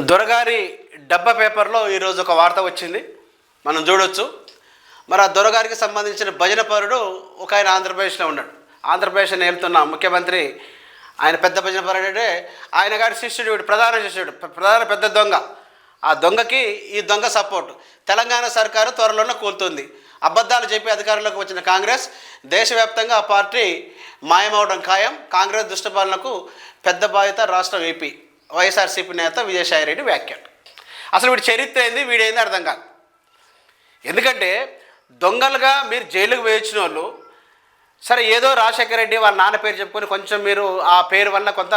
దొరగారి డబ్బా పేపర్లో ఈరోజు ఒక వార్త వచ్చింది. మనం చూడొచ్చు. మరి ఆ దొరగారికి సంబంధించిన భజన పరుడు ఒక ఆయన ఆంధ్రప్రదేశ్లో ఉన్నాడు. ఆంధ్రప్రదేశ్ వెళ్తున్న ముఖ్యమంత్రి ఆయన పెద్ద భజన పరుడు ఆయన గారి శిష్యుడు వీడు ప్రధాన శిష్యుడు ప్రధాన పెద్ద దొంగ. ఆ దొంగకి ఈ దొంగ సపోర్ట్. తెలంగాణ సర్కారు త్వరలోనే కూలుతుంది. అబద్ధాలు చెప్పి అధికారంలోకి వచ్చిన కాంగ్రెస్ దేశవ్యాప్తంగా ఆ పార్టీ మాయమవడం ఖాయం. కాంగ్రెస్ దుష్టపాలనకు పెద్ద బాధ్యత రాష్ట్రం ఏపీ. వైఎస్ఆర్సీపీ నేత విజయసాయిరెడ్డి వ్యాఖ్యలు. అసలు వీడి చరిత్ర ఏంది వీడేంది అర్థం కాదు. ఎందుకంటే దొంగలుగా మీరు జైలుకు వేయించిన వాళ్ళు సరే ఏదో రాజశేఖర రెడ్డి వాళ్ళ నాన్న పేరు చెప్పుకొని కొంచెం మీరు ఆ పేరు వల్ల కొంత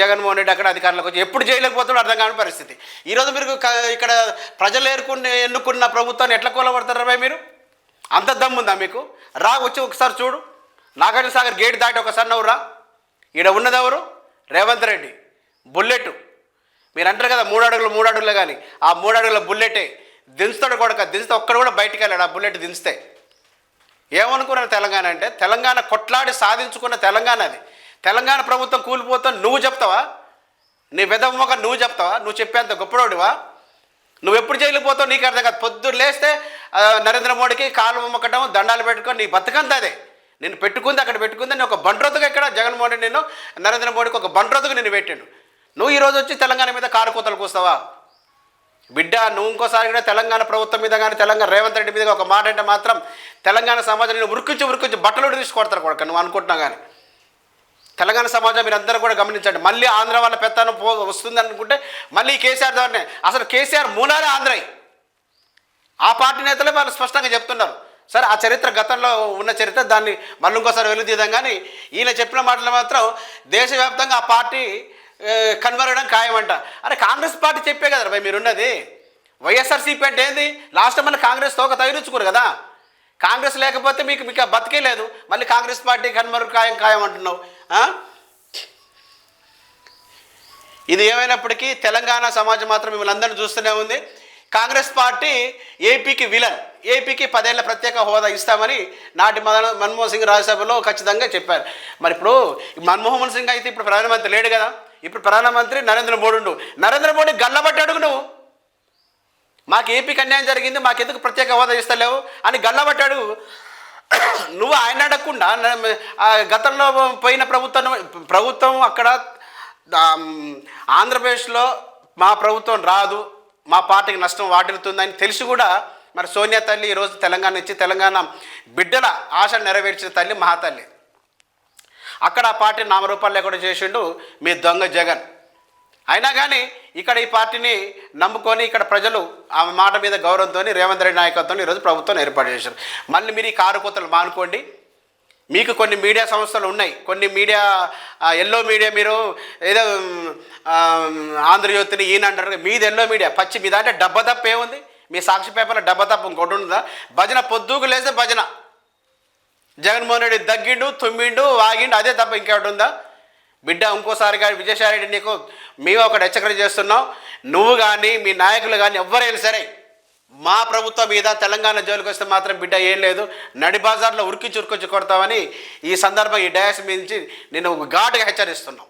జగన్మోహన్ రెడ్డి అక్కడ అధికారంలోకి వచ్చి ఎప్పుడు జైలుకి పోతాడో అర్థం కాని పరిస్థితి. ఈరోజు మీరు ఇక్కడ ప్రజలు ఏర్కొని ఎన్నుకున్న ప్రభుత్వాన్ని ఎట్లా కూలబడతారు మీరు? అంత దమ్ముందా మీకు? రా వచ్చి ఒకసారి చూడు. నాగార్జున సాగర్ గేట్ దాటి ఒకసారి నవ్వు రా ఈడ ఉన్నదెవరు? రేవంత్ రెడ్డి. బుల్లెట్. మీరు అంటారు కదా మూడు అడుగులు మూడు అడుగులు కానీ ఆ మూడు అడుగుల బుల్లెటే దించుతాడు కొడక. దించితే ఒక్కడు కూడా బయటికి వెళ్ళాడు ఆ బుల్లెట్ దించితే. ఏమనుకున్నారు తెలంగాణ అంటే? తెలంగాణ కొట్లాడి సాధించుకున్న తెలంగాణ అది. తెలంగాణ ప్రభుత్వం కూలిపోతాం నువ్వు చెప్తావా? నీ విధమ్మక నువ్వు చెప్తావా? నువ్వు చెప్పేంత గొప్పడోడివా నువ్వు ఎప్పుడు జైలు పోతావు నీకు అర్థం కాదు. పొద్దున్న లేస్తే నరేంద్ర మోడీకి కాలు మొక్కటం దండాలు పెట్టుకొని నీ బతుకంత అదే. నేను పెట్టుకుంది అక్కడ పెట్టుకుంది నేను ఒక బండ్రోతుగా ఇక్కడ జగన్మోహన్ రెడ్డి నేను నరేంద్ర మోడీకి ఒక బండ్రోతుగా నేను పెట్టాను నువ్వు ఈరోజు వచ్చి తెలంగాణ మీద కారు కూతలు కూస్తావా? బిడ్డ నువ్వు ఇంకోసారి కూడా తెలంగాణ ప్రభుత్వం మీద కానీ తెలంగాణ రేవంత్ రెడ్డి మీద ఒక మాట అంటే మాత్రం తెలంగాణ సమాజం నేను ఉరికించి ఉరికించి బట్టలు తీసుకొడతారు కొడక నువ్వు అనుకుంటున్నా కానీ తెలంగాణ సమాజం మీరు అందరూ కూడా గమనించండి. మళ్ళీ ఆంధ్ర వాళ్ళ పెత్తనం పో వస్తుంది అనుకుంటే మళ్ళీ కేసీఆర్ ద్వారానే అసలు కేసీఆర్ మూలాలే ఆంధ్రై ఆ పార్టీ నేతలే వాళ్ళు స్పష్టంగా చెప్తున్నారు. సరే ఆ చరిత్ర గతంలో ఉన్న చరిత్ర దాన్ని మళ్ళీ ఇంకోసారి వెలుదీద్దాం కానీ ఈయన చెప్పిన మాటలు మాత్రం దేశవ్యాప్తంగా ఆ పార్టీ కన్వరడం ఖాయమంట. అరే కాంగ్రెస్ పార్టీ చెప్పే కదా భయ మీరున్నది. వైఎస్ఆర్సీపీ అంటే ఏంది? లాస్ట్ మళ్ళీ కాంగ్రెస్ తోక తగిలించుకోరు కదా. కాంగ్రెస్ లేకపోతే మీకు మీకు బతికే లేదు. మళ్ళీ కాంగ్రెస్ పార్టీ కనుమరు ఖాయం ఖాయం అంటున్నావు ఇది ఏమైనప్పటికీ తెలంగాణ సమాజం మాత్రం మిమ్మల్ని అందరినీ చూస్తూనే ఉంది. కాంగ్రెస్ పార్టీ ఏపీకి విలన్ ఏపీకి పదేళ్ళ ప్రత్యేక హోదా ఇస్తామని నాటి మదన మన్మోహన్ సింగ్ రాజ్యసభలో ఖచ్చితంగా చెప్పారు. మరి ఇప్పుడు మన్మోహన్ సింగ్ అయితే ఇప్పుడు ప్రధానమంత్రి లేడు కదా. ఇప్పుడు ప్రధానమంత్రి నరేంద్ర మోడీ ఉండు. నరేంద్ర మోడీ గల్లబట్టాడు నువ్వు. మాకు ఏపీకి అన్యాయం జరిగింది మాకెందుకు ప్రత్యేక హోదా ఇస్తలేవు అని గల్లబట్టాడు నువ్వు ఆయన అడగకుండా గతంలో పోయిన ప్రభుత్వం ప్రభుత్వం అక్కడ ఆంధ్రప్రదేశ్లో మా ప్రభుత్వం రాదు మా పార్టీకి నష్టం వాటిల్తుందని తెలిసి కూడా మరి సోనియా తల్లి ఈరోజు తెలంగాణ ఇచ్చి తెలంగాణ బిడ్డల ఆశ నెరవేర్చిన తల్లి మహాతల్లి. అక్కడ ఆ పార్టీ నామరూపాలు లేకుండా చేసిండు మీ దొంగ జగన్. అయినా కానీ ఇక్కడ ఈ పార్టీని నమ్ముకొని ఇక్కడ ప్రజలు ఆ మాట మీద గౌరవంతో రేవంత్ రెడ్డి నాయకత్వంతో ఈరోజు ప్రభుత్వం ఏర్పాటు చేశారు. మళ్ళీ మీరు ఈ కారుకూతలు మానుకోండి. మీకు కొన్ని మీడియా సంస్థలు ఉన్నాయి. కొన్ని మీడియా ఎల్లో మీడియా మీరు ఏదో ఆంధ్రజ్యోతిని ఈయన అంటారు మీది ఎల్లో మీడియా పచ్చి మీద? అంటే డబ్బ తప్ప ఏముంది మీ సాక్షి పేపర్లో డబ్బ తప్ప ఇంకోటి ఉందా? భజన పొద్దుకు లేస్తే భజన. జగన్మోహన్ రెడ్డి దగ్గిండు తుమ్మిండు వాగిండు అదే తప్ప ఇంకేమిటి ఉందా? బిడ్డ ఇంకోసారిగా విజయసాయిరెడ్డి నీకు మేము ఒకటి హెచ్చరిక చేస్తున్నాం. నువ్వు కానీ మీ నాయకులు కానీ ఎవరైనా సరే మా ప్రభుత్వం మీద తెలంగాణ జోలికి వస్తే మాత్రం బిడ్డ ఏం లేదు. నడి బజార్లో ఉరికించి ఉరికించి కొడతామని ఈ సందర్భం ఈ డయాస్ నుంచి నేను ఘాటుగా హెచ్చరిస్తున్నాం.